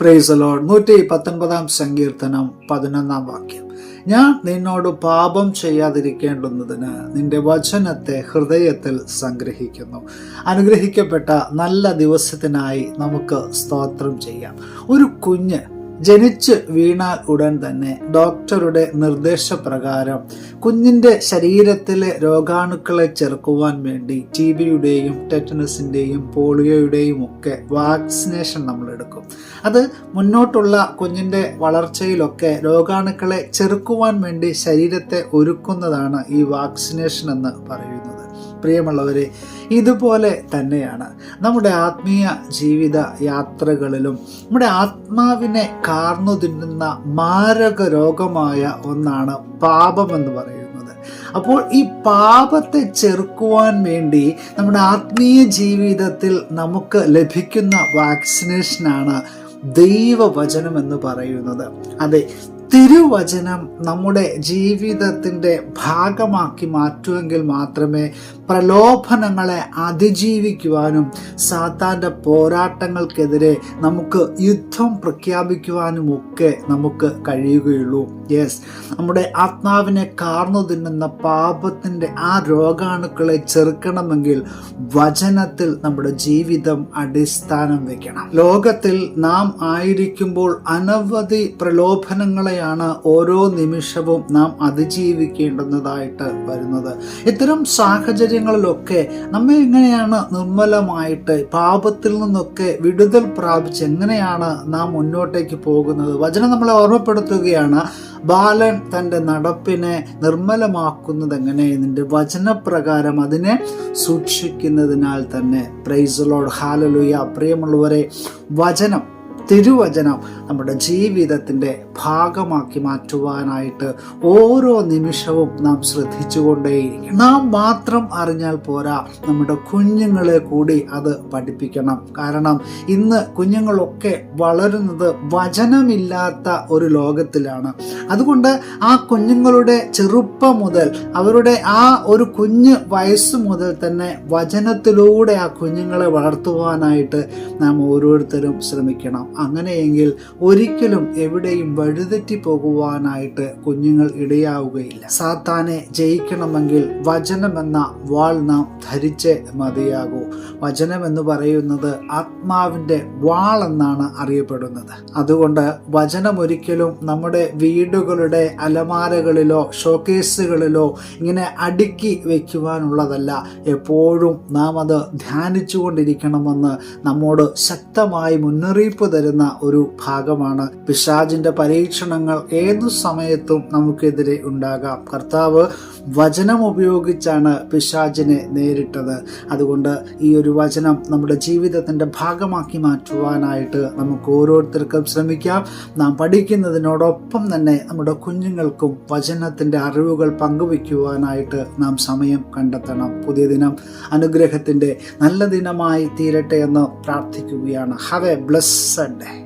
പ്രൈസലോഡ് നൂറ്റി പത്തൊൻപതാം സങ്കീർത്തനം പതിനൊന്നാം വാക്യം. ഞാൻ നിന്നോട് പാപം ചെയ്യാതിരിക്കേണ്ടുന്നതിന് നിന്റെ വചനത്തെ ഹൃദയത്തിൽ സംഗ്രഹിക്കുന്നു. അനുഗ്രഹിക്കപ്പെട്ട നല്ല ദിവസത്തിനായി നമുക്ക് സ്തോത്രം ചെയ്യാം. ഒരു കുഞ്ഞ് ജനിച്ച് വീണാൽ ഉടൻ തന്നെ ഡോക്ടറുടെ നിർദ്ദേശപ്രകാരം കുഞ്ഞിന്റെ ശരീരത്തിലെ രോഗാണുക്കളെ ചെറുക്കുവാൻ വേണ്ടി ടി ബിയുടെയും ടെറ്റനസിന്റെയും പോളിയോയുടെയും ഒക്കെ വാക്സിനേഷൻ നമ്മൾ എടുക്കും അത് മുന്നോട്ടുള്ള കുഞ്ഞിന്റെ വളർച്ചയിലൊക്കെ രോഗാണുക്കളെ ചെറുക്കുവാൻ വേണ്ടി ശരീരത്തെ ഒരുക്കുന്നതാണ് ഈ വാക്സിനേഷൻ എന്ന് പറയുന്നത്. പ്രിയമുള്ളവരെ ഇതുപോലെ തന്നെയാണ് നമ്മുടെ ആത്മീയ ജീവിത യാത്രകളിലും നമ്മുടെ ആത്മാവിനെ കാർന്നു തിന്നുന്ന മാരക രോഗമായ ഒന്നാണ് പാപമെന്ന് പറയുന്നത്. അപ്പോൾ ഈ പാപത്തെ ചെറുക്കുവാൻ വേണ്ടി നമ്മുടെ ആത്മീയ ജീവിതത്തിൽ നമുക്ക് ലഭിക്കുന്ന വാക്സിനേഷനാണ് ദൈവവചനം എന്ന് പറയുന്നത്. അതെ തിരുവചനം നമ്മുടെ ജീവിതത്തിന്റെ ഭാഗമാക്കി മാറ്റുമെങ്കിൽ മാത്രമേ പ്രലോഭനങ്ങളെ അതിജീവിക്കുവാനും സാത്താന്റെ പോരാട്ടങ്ങൾക്കെതിരെ നമുക്ക് യുദ്ധം പ്രഖ്യാപിക്കുവാനും ഒക്കെ നമുക്ക് കഴിയുകയുള്ളൂ. യെസ് നമ്മുടെ ആത്മാവിനെ കാർന്നു തിന്നുന്ന പാപത്തിന്റെ ആ രോഗാണുക്കളെ ചെറുക്കണമെങ്കിൽ വചനത്തിൽ നമ്മുടെ ജീവിതം അടിസ്ഥാനം വയ്ക്കണം. ലോകത്തിൽ നാം ആയിരിക്കുമ്പോൾ അനവധി പ്രലോഭനങ്ങളെയാണ് ഓരോ നിമിഷവും നാം അതിജീവിക്കേണ്ടുന്നതായിട്ട് വരുന്നത്. ഇത്തരം സാഹചര്യങ്ങളിലൊക്കെ നമ്മെ എങ്ങനെയാണ് നിർമ്മലമായിട്ട് പാപത്തിൽ നിന്നൊക്കെ വിടുതൽ പ്രാപിച്ച് എങ്ങനെയാണ് നാം മുന്നോട്ടേക്ക് പോകുന്നത്? വചനം നമ്മളെ ഓർമ്മപ്പെടുത്തുകയാണ് ബാലൻ തന്റെ നടപ്പിനെ നിർമ്മലമാക്കുന്നത് എങ്ങനെ നിന്റെ വചനപ്രകാരം അതിനെ സൂക്ഷിക്കുന്നതിനാൽ തന്നെ. പ്രൈസലോഡ് ഹാലലുയ പ്രിയമുള്ളവരെ വചനം തിരുവചനം നമ്മുടെ ജീവിതത്തിന്റെ ഭാഗമാക്കി മാറ്റുവാനായിട്ട് ഓരോ നിമിഷവും നാം ശ്രദ്ധിച്ചുകൊണ്ടേയിരിക്കും നാം മാത്രം അറിഞ്ഞാൽ പോരാ നമ്മുടെ കുഞ്ഞുങ്ങളെ കൂടി അത് പഠിപ്പിക്കണം. കാരണം ഇന്ന് കുഞ്ഞുങ്ങളൊക്കെ വളരുന്നത് വചനമില്ലാത്ത ഒരു ലോകത്തിലാണ്. അതുകൊണ്ട് ആ കുഞ്ഞുങ്ങളുടെ ചെറുപ്പം മുതൽ അവരുടെ ആ ഒരു കുഞ്ഞ് വയസ്സ് മുതൽ തന്നെ വചനത്തിലൂടെ ആ കുഞ്ഞുങ്ങളെ വളർത്തുവാനായിട്ട് നാം ഓരോരുത്തരും ശ്രമിക്കണം. അങ്ങനെയെങ്കിൽ ഒരിക്കലും എവിടെയും വഴുതെറ്റി പോകുവാനായിട്ട് കുഞ്ഞുങ്ങൾ ഇടയാവുകയില്ല. സാത്താനെ ജയിക്കണമെങ്കിൽ വചനമെന്ന വാൾ നാം ധരിച്ച് മതിയാകൂ. വചനം എന്ന് പറയുന്നത് ആത്മാവിന്റെ വാൾ എന്നാണ് അറിയപ്പെടുന്നത്. അതുകൊണ്ട് വചനം ഒരിക്കലും നമ്മുടെ വീടുകളുടെ അലമാരകളിലോ ഷോക്കേസുകളിലോ ഇങ്ങനെ അടുക്കി വയ്ക്കുവാനുള്ളതല്ല എപ്പോഴും നാം അത് ധ്യാനിച്ചുകൊണ്ടിരിക്കണമെന്ന് നമ്മോട് ശക്തമായി മുന്നറിയിപ്പ് തരുന്ന. ഒരു ഭാഗമാണ്. പിശാജിന്റെ പരീക്ഷണങ്ങൾ ഏതു സമയത്തും നമുക്കെതിരെ ഉണ്ടാകാം. കർത്താവ് വചനം ഉപയോഗിച്ചാണ് പിശാജിനെ നേരിട്ടത്. അതുകൊണ്ട് ഈ ഒരു വചനം നമ്മുടെ ജീവിതത്തിന്റെ ഭാഗമാക്കി മാറ്റുവാനായിട്ട് നമുക്ക് ഓരോരുത്തർക്കും ശ്രമിക്കാം. നാം പഠിക്കുന്നതിനോടൊപ്പം തന്നെ നമ്മുടെ കുഞ്ഞുങ്ങൾക്കും വചനത്തിന്റെ അറിവുകൾ പങ്കുവയ്ക്കുവാനായിട്ട് നാം സമയം കണ്ടെത്തണം. പുതിയ ദിനം അനുഗ്രഹത്തിന്റെ നല്ല ദിനമായി തീരട്ടെ എന്ന് പ്രാർത്ഥിക്കുകയാണ്. Have a blessed Sunday.